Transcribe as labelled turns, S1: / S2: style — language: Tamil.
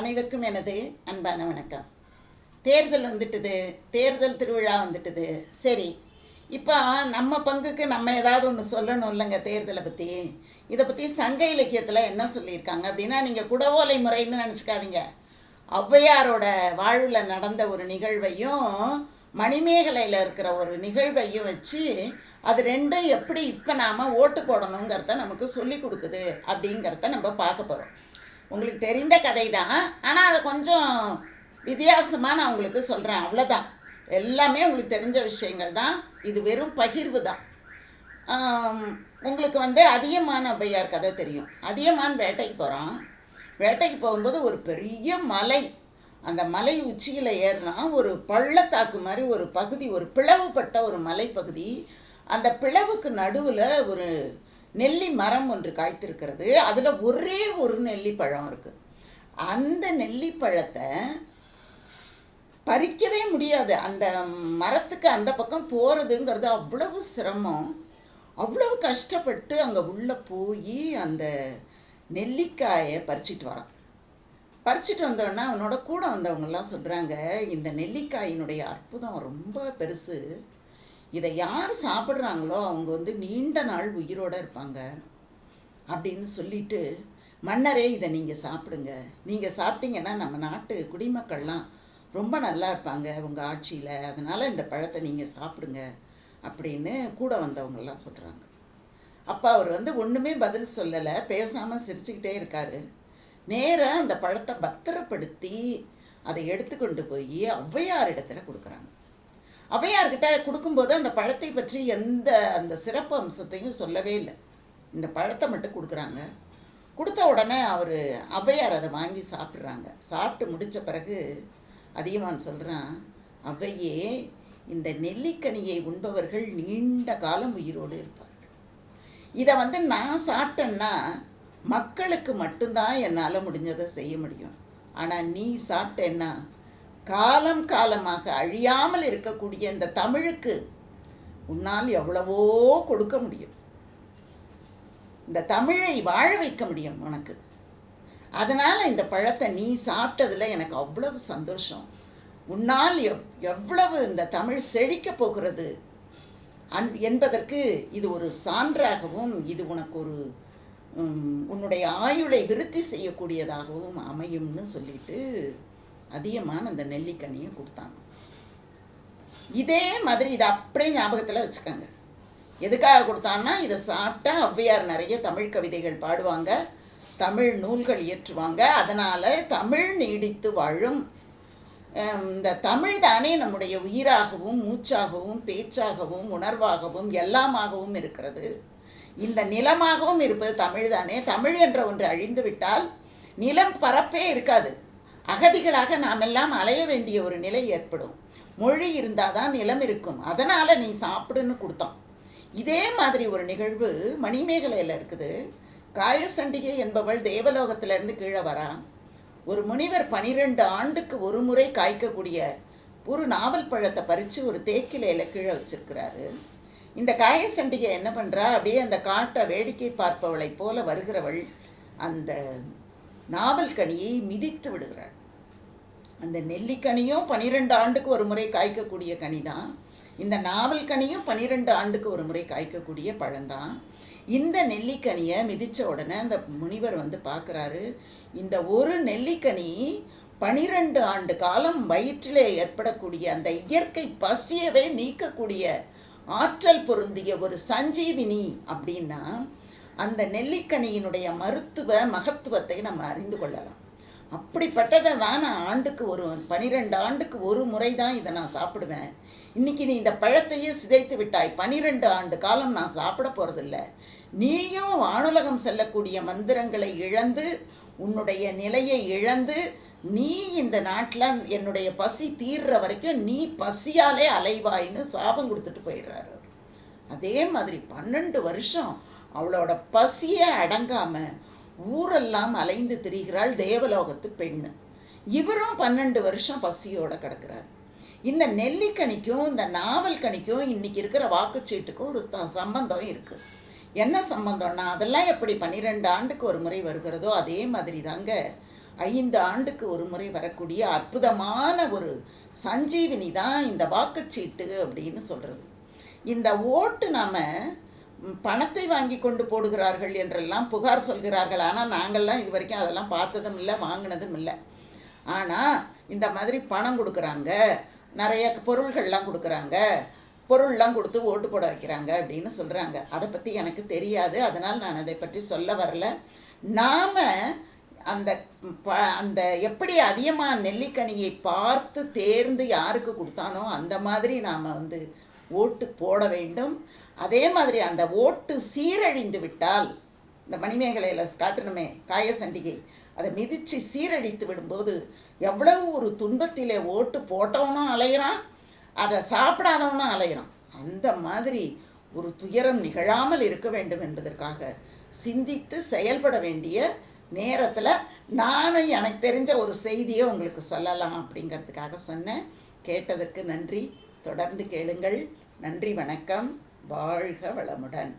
S1: அனைவருக்கும் எனது அன்பான வணக்கம். தேர்தல் வந்துட்டுது தேர்தல் திருவிழா வந்துட்டுது. சரி இப்போ நம்ம பங்குக்கு நம்ம ஏதாவது ஒன்று சொல்லணும் இல்லைங்க தேர்தலை பற்றி இதை பற்றி சங்க இலக்கியத்தில் என்ன சொல்லியிருக்காங்க? அப்படின்னா நீங்கள் குடவோலை முறைன்னு நினச்சிக்காதீங்க. ஔவையாரோட வாழ்வில் நடந்த ஒரு நிகழ்வையும் மணிமேகலையில் இருக்கிற ஒரு நிகழ்வையும் வச்சு அது ரெண்டும் எப்படி இப்போ நாம் ஓட்டு போடணுங்கிறத நமக்கு சொல்லி கொடுக்குது அப்படிங்கிறத நம்ம பார்க்க போகிறோம் உங்களுக்கு தெரிந்த கதை தான் ஆனால் அதை கொஞ்சம் வித்தியாசமாக நான் உங்களுக்கு சொல்கிறேன் அவ்வளோதான் எல்லாமே உங்களுக்கு தெரிஞ்ச விஷயங்கள் தான் இது வெறும் பகிர்வு தான் உங்களுக்கு வந்து அதியமான் ஔவையார் கதை தெரியும். அதியமான் வேட்டைக்கு போகிறான் வேட்டைக்கு போகும்போது ஒரு பெரிய மலை. அந்த மலை உச்சியில் ஏறினா ஒரு பள்ளத்தாக்கு மாதிரி ஒரு பகுதி ஒரு பிளவுபட்ட ஒரு மலைப்பகுதி. அந்த பிளவுக்கு நடுவில் ஒரு நெல்லி மரம் ஒன்று காய்த்திருக்கிறது. அதில் ஒரே ஒரு நெல்லி பழம் இருக்குது அந்த நெல்லிப்பழத்தை பறிக்கவே முடியாது. அந்த மரத்துக்கு அந்த பக்கம் போகிறதுங்கிறது அவ்வளவு சிரமம். அவ்வளவு கஷ்டப்பட்டு அங்கே உள்ளே போய் அந்த நெல்லிக்காயை பறிச்சிட்டு வரான். பறிச்சிட்டு வந்தோடனே அவனோட கூட வந்தவங்கெல்லாம் சொல்கிறாங்க இந்த நெல்லிக்காயினுடைய அற்புதம் ரொம்ப பெருசு. இதை யார் சாப்பிட்றாங்களோ அவங்க வந்து நீண்ட நாள் உயிரோடு இருப்பாங்க அப்படின்னு சொல்லிட்டு மன்னரே இதை நீங்கள் சாப்பிடுங்க. நீங்கள் சாப்பிட்டீங்கன்னா நம்ம நாட்டு குடிமக்கள்லாம் ரொம்ப நல்லா இருப்பாங்க உங்கள் ஆட்சியில். அதனால் இந்த பழத்தை நீங்கள் சாப்பிடுங்க. அப்படின்னு கூட வந்தவங்கெல்லாம் சொல்கிறாங்க அப்போ அவர் வந்து ஒன்றுமே பதில் சொல்லலை பேசாமல் சிரிச்சுக்கிட்டே இருக்காரு. நேராக அந்த பழத்தை பத்திரப்படுத்தி அதை எடுத்துக்கொண்டு போய் ஔவையார் இடத்துல கொடுக்குறாங்க. அவையார்கிட்ட கொடுக்கும்போது அந்த பழத்தை பற்றி எந்த அந்த சிறப்பு அம்சத்தையும் சொல்லவே இல்லை. இந்த பழத்தை மட்டும் கொடுக்குறாங்க. கொடுத்த உடனே அவர் அவ்வையார் அதை வாங்கி சாப்பிட்றாங்க. சாப்பிட்டு முடித்த பிறகு அதிகமான் சொல்கிறான் அவையே இந்த நெல்லிக்கனியை உண்பவர்கள் நீண்ட காலம் உயிரோடு இருப்பார்கள். இதை வந்து நான் சாப்பிட்டேன்னா மக்களுக்கு மட்டும்தான் என்னால் முடிஞ்சதை செய்ய முடியும். ஆனால் நீ சாப்பிட்டேன்னா காலம் காலமாக அழியாமல் இருக்கக்கூடிய இந்த தமிழுக்கு உன்னால் எவ்வளவோ கொடுக்க முடியும். இந்த தமிழை வாழ வைக்க முடியும் உனக்கு. அதனால் இந்த பழத்தை நீ சாப்பிட்டதில் எனக்கு அவ்வளவு சந்தோஷம். உன்னால் எவ் எவ்வளவு இந்த தமிழ் செழிக்கப் போகிறது அன் என்பதற்கு இது ஒரு சான்றாகவும் இது உனக்கு ஒரு உன்னுடைய ஆயுளை விருத்தி செய்யக்கூடியதாகவும் அமையும்னு சொல்லிட்டு அதிகமான அந்த நெல்லிக்கனியை கொடுத்தாங்க. இதே மாதிரி இதை அப்படியே ஞாபகத்தில் வச்சுக்கோங்க. எதுக்காக கொடுத்தான்னா இதை சாப்பிட்டா ஔவையார் நிறைய தமிழ் கவிதைகள் பாடுவாங்க தமிழ் நூல்கள் இயற்றுவாங்க அதனால் தமிழ் நீடித்து வாழும். இந்த தமிழ் தானே நம்முடைய உயிராகவும் மூச்சாகவும் பேச்சாகவும் உணர்வாகவும் எல்லாமாகவும் இருக்கிறது. இந்த நிலமாகவும் இருப்பது தமிழ் தானே. தமிழ் என்ற ஒன்று அழிந்துவிட்டால் நிலம் பரப்பே இருக்காது. அகதிகளாக நாம் எல்லாம் அலைய வேண்டிய ஒரு நிலை ஏற்படும். மொழி இருந்தால் தான் நிலம் இருக்கும். அதனால் நீ சாப்பிடுன்னு கொடுத்தான். இதே மாதிரி ஒரு நிகழ்வு மணிமேகலையில் இருக்குது. காயசண்டிகை என்பவள் தேவலோகத்திலேருந்து கீழே வரா. ஒரு முனிவர் பனிரெண்டு ஆண்டுக்கு ஒரு முறை காய்க்கக்கூடிய ஒரு நாவல் பழத்தை பறித்து ஒரு தேக்கிலையில் கீழே வச்சிருக்கிறாரு. இந்த காயசண்டிகை என்ன பண்ணுறா அப்படியே அந்த காட்டை வேடிக்கை பார்ப்பவளைப் போல வருகிறவள் அந்த நாவல் கனியை மிதித்து விடுகிறாள். அந்த நெல்லிக்கனியும் பனிரெண்டு ஆண்டுக்கு ஒரு முறை காய்க்கக்கூடிய கனி தான் இந்த நாவல் கனியும் பனிரெண்டு ஆண்டுக்கு ஒரு முறை காய்க்கக்கூடிய பழம்தான். இந்த நெல்லிக்கனியை மிதித்த உடனே அந்த முனிவர் வந்து பார்க்குறாரு இந்த ஒரு நெல்லிக்கனி பனிரெண்டு ஆண்டு காலம் வயிற்றிலே ஏற்படக்கூடிய அந்த இயற்கை பசியவே நீக்கக்கூடிய ஆற்றல் பொருந்திய ஒரு சஞ்சீவினி அப்படின்னா அந்த நெல்லிக்கனியினுடைய மருத்துவ மகத்துவத்தை நம்ம அறிந்து கொள்ளலாம். அப்படிப்பட்டதை தான் நான் ஆண்டுக்கு ஒரு பனிரெண்டு ஆண்டுக்கு ஒரு முறை தான் இதை நான் சாப்பிடுவேன். இன்னைக்கு நீ இந்த பழத்தையே சிதைத்து விட்டாய். பனிரெண்டு ஆண்டு காலம் நான் சாப்பிட போகிறதில்ல நீயும் வானுலகம் செல்லக்கூடிய மந்திரங்களை இழந்து உன்னுடைய நிலையை இழந்து நீ இந்த நாட்டில் என்னுடைய பசி தீர்ற வரைக்கும் நீ பசியாலே அலைவாயின்னு சாபம் கொடுத்துட்டு போயிடுறாரு. அவர். அதே மாதிரி பன்னெண்டு வருஷம் அவளோட பசியே அடங்காமல் ஊரெல்லாம் அலைந்து திரிகிறாள் தேவலோகத்து பெண்ணு. இவரும் பன்னெண்டு வருஷம் பசியோட கிடக்கிறார். இந்த நெல்லிக்கனிக்கும் இந்த நாவல் கணிக்கும் இன்னைக்கு இருக்கிற வாக்குச்சீட்டுக்கும் ஒரு சம்பந்தம் இருக்கு. என்ன சம்பந்தம்னா அதெல்லாம் எப்படி பன்னிரெண்டு ஆண்டுக்கு ஒரு முறை வருகிறதோ அதே மாதிரி தாங்க ஐந்து ஆண்டுக்கு ஒரு முறை வரக்கூடிய அற்புதமான ஒரு சஞ்சீவினி தான் இந்த வாக்குச்சீட்டு அப்படின்னு சொல்கிறது இந்த ஓட்டு நாம் பணத்தை வாங்கி கொண்டு போடுகிறார்கள் என்றெல்லாம் புகார் சொல்கிறார்கள். ஆனால் நாங்கள்லாம் இது வரைக்கும் அதெல்லாம் பார்த்ததும் இல்லை வாங்கினதும் இல்லை. ஆனால் இந்த மாதிரி பணம் கொடுக்குறாங்க. நிறைய பொருள்கள்லாம் கொடுக்குறாங்க. பொருள்லாம் கொடுத்து ஓட்டு போட வைக்கிறாங்க அப்படின்னு சொல்கிறாங்க அதை பற்றி எனக்கு தெரியாது. அதனால் நான் அதை பற்றி சொல்ல வரல. நாம் அந்த ப அந்த எப்படி அதிகமாக நெல்லிக்கனியை பார்த்து தேர்ந்து யாருக்கு கொடுத்தானோ அந்த மாதிரி நாம் வந்து ஓட்டு போட வேண்டும். அதே மாதிரி அந்த ஓட்டு சீரழிந்து விட்டால் இந்த மணிமேகலையில் காட்டணுமே காயசண்டிகை அதை மிதித்து சீரழித்து விடும்போது எவ்வளவு ஒரு துன்பத்திலே ஓட்டு போட்டவனும் அலையிறான் அதை சாப்பிடாதவனும் அலையிறான். அந்த மாதிரி ஒரு துயரம் நிகழாமல் இருக்க வேண்டும் என்பதற்காக சிந்தித்து செயல்பட வேண்டிய நேரத்தில் நானும் எனக்கு தெரிஞ்ச ஒரு செய்தியை உங்களுக்கு சொல்லலாம் அப்படிங்கிறதுக்காக சொன்னேன். கேட்டதற்கு நன்றி. தொடர்ந்து கேளுங்கள். நன்றி வணக்கம். வாழ்க வளமுடன்.